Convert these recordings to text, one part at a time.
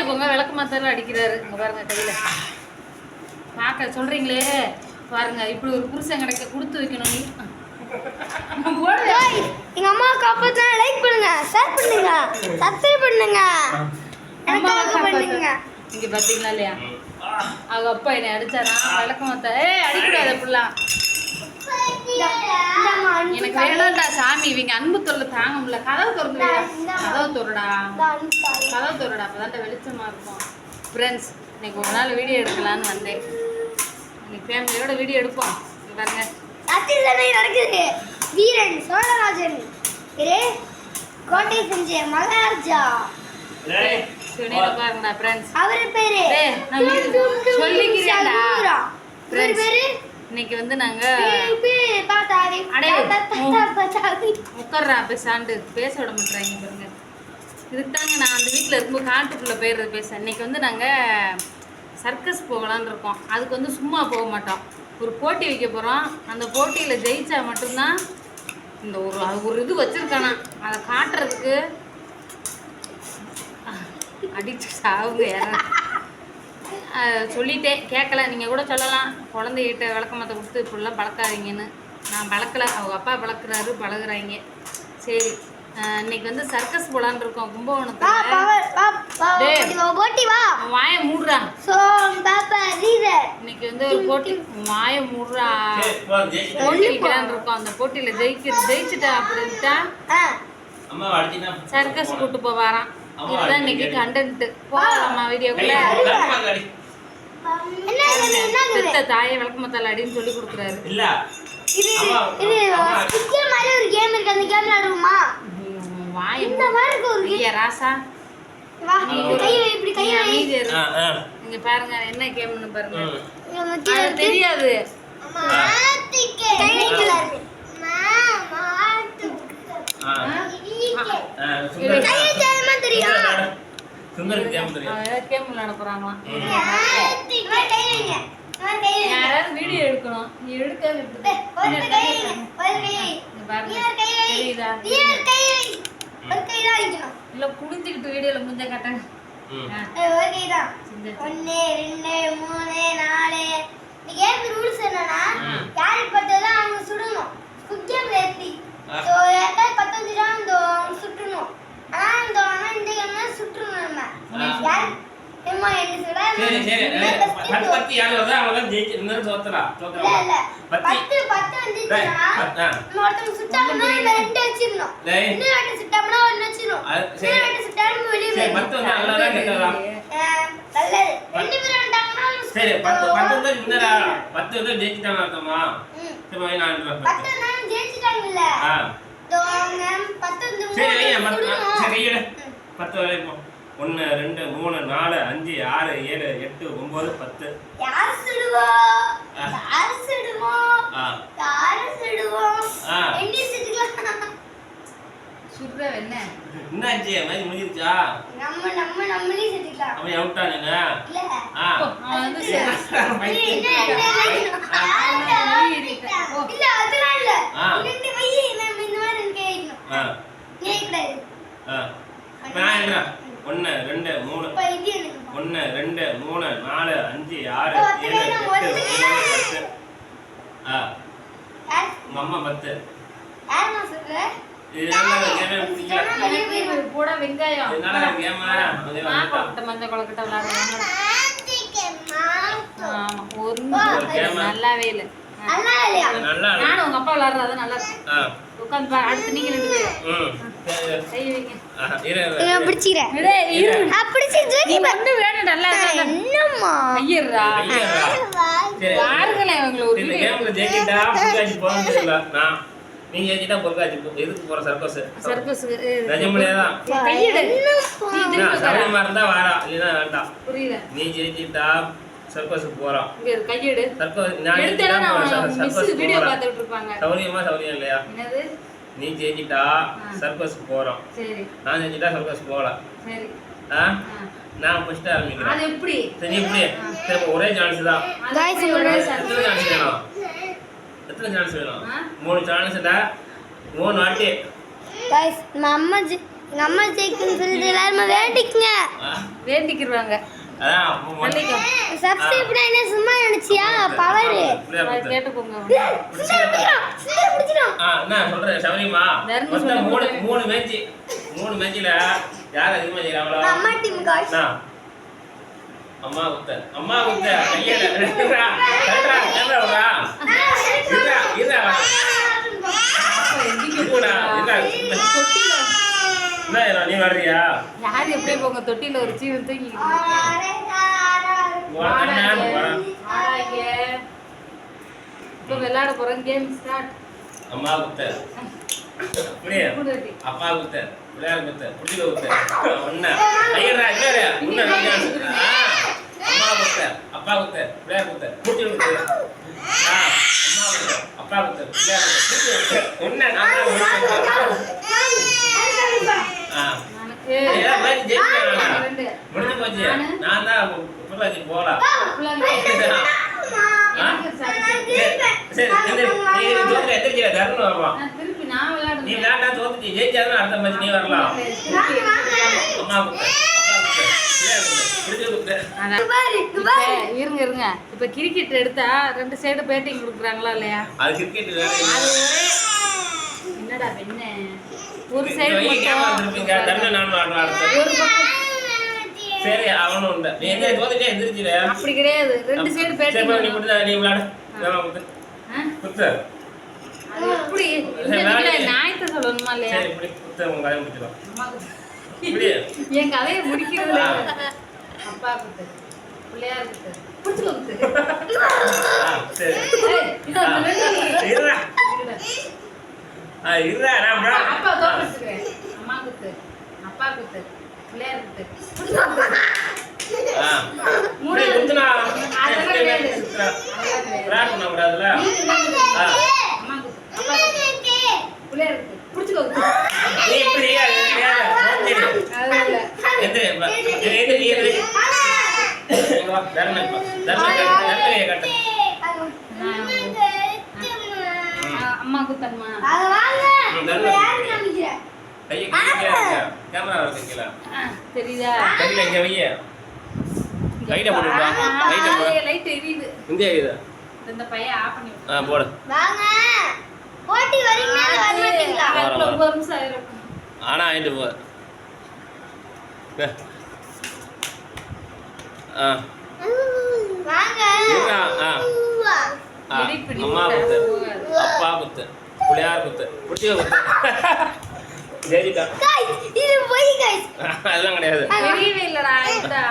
பார்த்துக்கோங்க விளக்கு மாத்தாலும் அடிக்கிறாரு. இங்க பாருங்க கையில. பார்க்க சொல்றீங்களே? பாருங்க இப்படி ஒரு புருஷன் கிடைக்க கொடுத்து வைக்கணும். நீ எங்க அம்மா காப்பாத்தினா லைக் பண்ணுங்க ஷேர் பண்ணுங்க சப்ஸ்கிரைப் பண்ணுங்க. பண்ணுங்க. இங்க பாத்தீங்களா இல்லையா? அவங்க அப்பா என்னை அடிச்சாரா? விளக்க மாத்தா ஏய் அடிக்கூடாது அப்படிலாம். எனக்கு. வேணாம்டா சாமி. இவங்க அன்பு தொல்லை தாங்க முடியல கதவு திறந்து. கதவு தாயே. கதவு திறடா அப்பதான் வெளிச்சமா இருக்கும். ஃப்ரெண்ட்ஸ் இன்னைக்கு ஒரு நாள் வீடியோ எடுக்கலான்னு வந்தேன். இன்னைக்கு ஃபேமிலியோட வீடியோ எடுப்போம். இங்க பாருங்க. நடக்குது? வீரன் சோழராஜன். கோட்டை செஞ்ச மகாராஜா. பாருங்கடா ஃப்ரெண்ட்ஸ் அவரு பேரு? சொல்லிக்கிறேன்டா. இன்னைக்கு வந்து நாங்க அடே, போய் சாண்டு பேசாண்டு பேச விட மாட்டாங்க பாருங்க. இதுக்கு தாங்க நான் அந்த வீட்டில் இருக்கும்போது காட்டுக்குள்ளே போயிடுறது பேச. இன்னைக்கு வந்து நாங்கள் சர்க்கஸ் போகலான்னு இருக்கோம். அதுக்கு வந்து சும்மா போக மாட்டோம். ஒரு போட்டி வைக்க போகிறோம் அந்த போட்டியில் ஜெயித்தா மட்டும்தான் இந்த ஒரு ஒரு இது வச்சுருக்கானா? அதை காட்டுறதுக்கு அடிச்சு சாவுங்க யாரும் அஹ் கேட்கல நீங்கள் கூட சொல்லலாம். குழந்தைகிட்ட விளக்கமத்தை கொடுத்து இப்படிலாம் பழக்காதீங்கன்னு. நான் பழக்கல அவங்க அப்பா பழக்குறாரு பழகுறாங்க. சரி இன்னைக்கு வந்து சர்க்கஸ் போலான்னு இருக்கோம் கும்பகோணத்தில். வாயை மூடுறா. இன்னைக்கு வந்து ஒரு போட்டி வாயை மூடுறா. வைக்கலான்னு இருக்கோம் அந்த போட்டியில் ஜெயிக்க ஜெயிச்சுட்டா அப்படின்ட்டா. சர்க்கஸ் கூட்டு போவாராம் இதுதான் இன்னைக்கு. கண்டென்ட் போகலாமா வீடியோக்குள்ள? பெத்த தாயை விளக்கமத்தால் அடின்னு சொல்லி கொடுக்குறாரு. இல்ல. இது இது. ஸ்டிக்கர் மாதிரி ஒரு கேம் இருக்கு. அந்த கேம் விளையாடுவோமா இந்த மாதிரி இருக்கு ஒரு ஐயா ராசா. வா கை வை இப்படி கை வை. இங்க பாருங்க என்ன கேம்னு பாருங்க. தெரியாது. கேம் கேம் வீடியோ எடுக்கணும். நீ எடுக்காத விட்டுடு. ஒரு இங்க கை பாருங்க. வைங்க ஒரு கை வை இங்க பாருங்க. நீ ஒரு கை வை தெரியுதா? நீ ஒரு கை வை ஒரு கை தான் வைக்கணும் இல்ல குனிஞ்சுக்கிட்டு வீடியோல முஞ்ச காட்டேன். ம். ஆ, அது ஒரு கை தான். சின்ன- ஒன்று ரெண்டு மூணு நாலு. இந்த கேம் ரூல்ஸ் என்னன்னா. யாருக்கு பட்டதோ அவங்க சுடணும் குக்கியம் ஏற்றி ஆ. ஸோ யாருக்காவது பத்து வந்துட்டா இந்த அவங்க சுட்டணும் ஆனால் இந்த ஆனால் இந்த கேம்னா சுட்டுறணும் நம்ம ஆ. யார் ஏம்மா என்ன சுட சரி சரி நான் first பத்து யாரு வருதோ அவங்க தான் ஜெயிச்சு இன்னும் தோத்துறா இல்ல தோத்துறா இல்ல பத்து? பத்து. நம்ம ஒருத்தவங்க சுட்டாங்கன்னா இந்த ரெண்டு வச்சிடணும். டேய். இன்னொரு வாட்டி சுட்டாங்கன்னா ஒன்று வச்சிடணும். அது சரி. இன்னொரு வாட்டி சுட்டாலும் நம்ம வெளியே சரி பத்து வந்து கெட்டதா நல்லது. ரெண்டு பேரும் அவங்க சரி பத்து. பத்து வந்து வின்னரா பத்து வந்து ஜெயிச்சுட்டாங்க அர்த்தமா. சரி நான். பத்து இருந்தாலும் ஜெயிச்சிட்டாங்கல்ல? ஆ. இதோ அவங்க பத்து வந்து சரி மூணு பத்து. சரி ம். பத்து வரைக்கும் ஒன்று ரெண்டு மூணு நாலு அஞ்சு ஆறு ஏழு எட்டு ஒம்பது பத்து. யார் சுடுவா? ஆ. யார் சுடுவோம் ஆ. யார் சுடுவோம் ஆ. எண்ணி சுட்டுக்கலாம் சுடுற என்ன என்னாச்சு மாதிரி முடிஞ்சிருச்சா? நம்ம நம்ம நம்மளே சுட்டுக்கலாம் அவன் அவுட்டானுங்க இல்ல. ஆ. அவன் வந்து சரி. இல்ல, அதெல்லாம் இல்ல. ஆ. ரெண்டு கை நம்ம இந்த மாதிரி ரெண்டு கை வைக்கணும். ஆ. நீ வைக்கக்கூடாது. ஆ. இப்ப நான் என்ன ஒன்று ரெண்டு மூணு. ஒன்று ரெண்டு மூணு நாலு அஞ்சு ஆறு ஏழு எட்டு ஒன்பது பத்து. ஆ. யார்? உங்க அம்மா பத்து. நல்லாவே இல்லை. நல்லா இல்லையா? நல்லா இருக்கு. நானும் உங்க அப்பா விளையாடுறது நல்லா இருக்கு ஆ உட்காந்து பாரு அடுத்து நீங்க ரெண்டு பேரும் ம் சரி. கை வைங்க ஆ, இரு, இரு. நான் பிடிச்சிக்கிறேன். டேய், இரு. நான் பிடிச்சி நீ தூக்கி பா- ஒண்ணு வேணும் நல்லா இருக்காங்க என்னம்மா? ஐயர்ரா கையேறா. சரி. பாருங்களேன் இவங்களை ஒரு இந்த video கேம்ல ஜெயிக்கிட்டா பொருட்காட்சி போகணும்னு தெரியல நான் நீங்க ஜெயிக்கிட்டா பொருட்காட்சி போ- எதுக்கு போற சர்க்கஸ் தான் கையிடு? நீ திரும்பி. சௌரியமா இருந்தா வாரா இல்லைன்னா வேண்டாம் புரியல நீ ஜெயிச்சிட்டா சர்க்கஸுக்கு போறோம் இங்க கையெடு. சர்க்கஸ் நான் மிஸ் சர்க்கஸுக்கு வீடியோ பார்த்துட்டு இருப்பாங்க சௌரியமா சௌரியம் இல்லையா? என்னது? நீ ஜெயிச்சிட்டா ஆ. சர்க்கஸுக்கு போறோம். சரி. நான் ஜெயிச்சிட்டா சர்க்கஸ் போகல. சரி. ஆ. நான் ஃபர்ஸ்ட் ஆரம்பிக்கிறேன் அது எப்படி? சரி எப்படி சரி ஒரே சான்ஸ் தான். எப்படி ஒரே சான்ஸ்? எத்தனை சான்ஸ் வேணும்? எத்தனை சான்ஸ் வேணும்? மூணு சான்ஸ்ல மூணு வாட்டி. Guys, நம்ம அம்மா ஜெ- எங்க அம்மா ஜெயிக்கணும்னு சொல்லிட்டு எல்லாருமே வேண்டிக்குங்க. ஆ, வேண்டிக்கிருவாங்க. அதான் சும்மா நினைச்சியா பவரு என்ன சொல்றேன் சொல்ல மூணு. மூணு மேட்ச் மூணு மேட்ச்ல யார் அதிகமா செய்யறாங்களோ அம்மா டீம்? அம்மா குத்த அம்மா குத்த. இருடா, இருடா. தொட்டில என்ன நீ வர்றியா? யார் எப்படி போங்க தொட்டில ஒரு ஜீவன் வரேன். இப்போ விளையாட போறோம் கேம் ஸ்டார்ட் அம்மா குத்த. அப்படியே அப்பா குத்த. விளையாட குத்த. புடிச்சுக்க குத்த. ஒண்ணு ஒண்ணு அம்மா குத்த. அப்பா குத்த. விளையாட குத்த. புடிச்சுக்க குத்த. அம்மா குத்த. அப்பா குத்த. விளையாட குத்த. புடிச்சுக்க குத்த. ஒண்ணு முடிஞ்சு போச்சு. நானு? தான் புள்ளாச்சி எந்திரி. நீ விளையாண்டா தோத்துச்சு ஜெயிச்சாதான் அடுத்த நீ வரலாம். இருங்க இருங்க. இப்ப கிரிக்கெட் எடுத்தா ரெண்டு சைடு பேட்டிங் கொடுக்குறாங்களா இல்லையா? அது கிரிக்கெட் என்னடா வெண்ண ஒரு சைடு. ஒரு பக்கம். சரி அவனும் உண்டு. நீ எங்க தோத்துட்டே எந்திரிச்சிட அப்படி கிடையாது. ரெண்டு சைடு சரி பேட்டிங் போ, நீ குடுத்தா நீ விளையாடு வேணாம் குத்து குத்து சரி, விளையாடு. நியாயத்தை சொல்லணுமா இல்லையா? சரி இப்படி குத்து உங்க கதையை முடிச்சிடும் அம்மாக்கு- இப்படி. என் கதையை முடிக்கிறதுல. ஆ. அப்பா குத்து பிள்ளையார் குத்து பிடிச்சுக்கோ குத்து சரி ஏய், இதோ இந்த ரெண்டு இருடா நான் அப்பா. அப்பா அம்மா குத்து அப்பா குத்து பிள்ளையார் குத்து. மூணு. குத்துனா? இது இது. ஆ. அம்மா குத்து அப்பா குத்து பிள்ளையார் குத்து பிடிச்சுக்கோ நீ இப்படி. எந்திரி. எந்திரி. எந்திரி, கட்டு, தருணையை கட்டு. ஆ, அம்மா குத்தம்மா கேமரா இருக்கு கீழே. ஆ, தெரியுதா கையில இங்க வைய. லைட்டை போட்டு விட்டா. லைட்டை போடு. லைட் எரியுது. இந்த பையன் ஆஃப் பண்ணி விட்டு. ஆ, போடு. வாங்க போட்டி வரீங்களா வர மாட்டீங்களா அதுக்குள்ள ஒன்பது நிமிஷம் ஆயிரும் ஆனா ஆயிட்டு போ. ஆ வாங்க ஆ. அம்மா குத்து. அப்பா குத்து புள்ளையார் குத்து புடிச்சிக்க குத்து இது போய் அதெல்லாம் கிடையாது தெரியவே இல்லடா இதா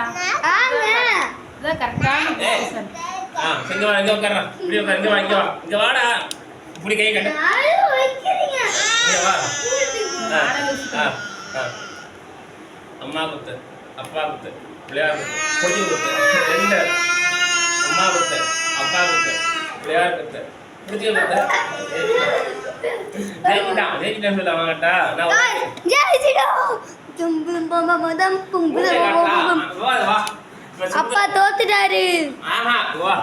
கரெக்டான பொசிஷன் ஆ இங்க வா இங்க உட்கார்றா இப்படி உட்கார் இங்க வா இங்க வா இங்க வாடா இப்படி கை கட்டு யாரும் வைக்கிறீங்க இங்க வா ஆ, ஆ, ஆ. அம்மா குத்து அப்பா குத்து பிள்ளையார் குத்து பொடி குத்து ரெண்டு அம்மா குத்து அப்பா குத்து பிள்ளையார் குத்து பிடிச்சி குத்து ஜெயிக்கிட்டான் ஜெயிக்கிட்டான் சொல்ல வாங்கட்டா நான் guys ஜெயிச்சிடோ தும்பும் பம்ப மதம் பும்பும் பம்பம் வா வா இப்ப சுந்தர்- அப்பா தோத்துட்டாரு ஆஹா வா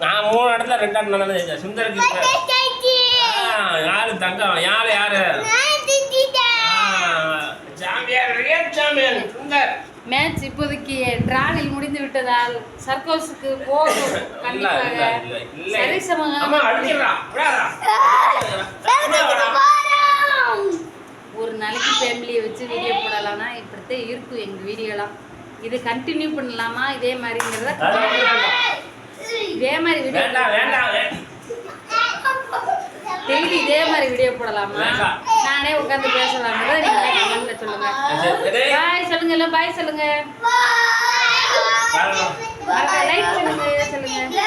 நான் மூணு இடத்துல ரெண்டாம் நடந்து ஜெயிச்சேன் சுந்தருக்கு இப்ப- ஆ, யாரு தங்கம் யாரு யாரு ஆ, champion real champion Sundar match இப்போதைக்கு டிராவில் முடிந்து விட்டதால் சர்க்கோஸுக்கு போகும். கண்டிப்பாக ஒரு நாளைக்கு ஃபேமிலியை வச்சு வீடியோ போடலாம்னா இப்படித்தான் இருக்கும் எங்கள் வீடியோலாம். இது கண்டினியூ பண்ணலாமா? இதே மாதிரிங்கிறத இதே மாதிரி வீடியோ வேண்டாம் வேண்டாம் வே- டெய்லி இதே மாதிரி வீடியோ போடலாமா. நானே உட்கார்ந்து பேசலாம் நீங்க சொல்லுங்க. பாய் சொல்லுங்க எல்லாம் பாய் சொல்லுங்க. லைக் பண்ணுங்க சொல்லுங்க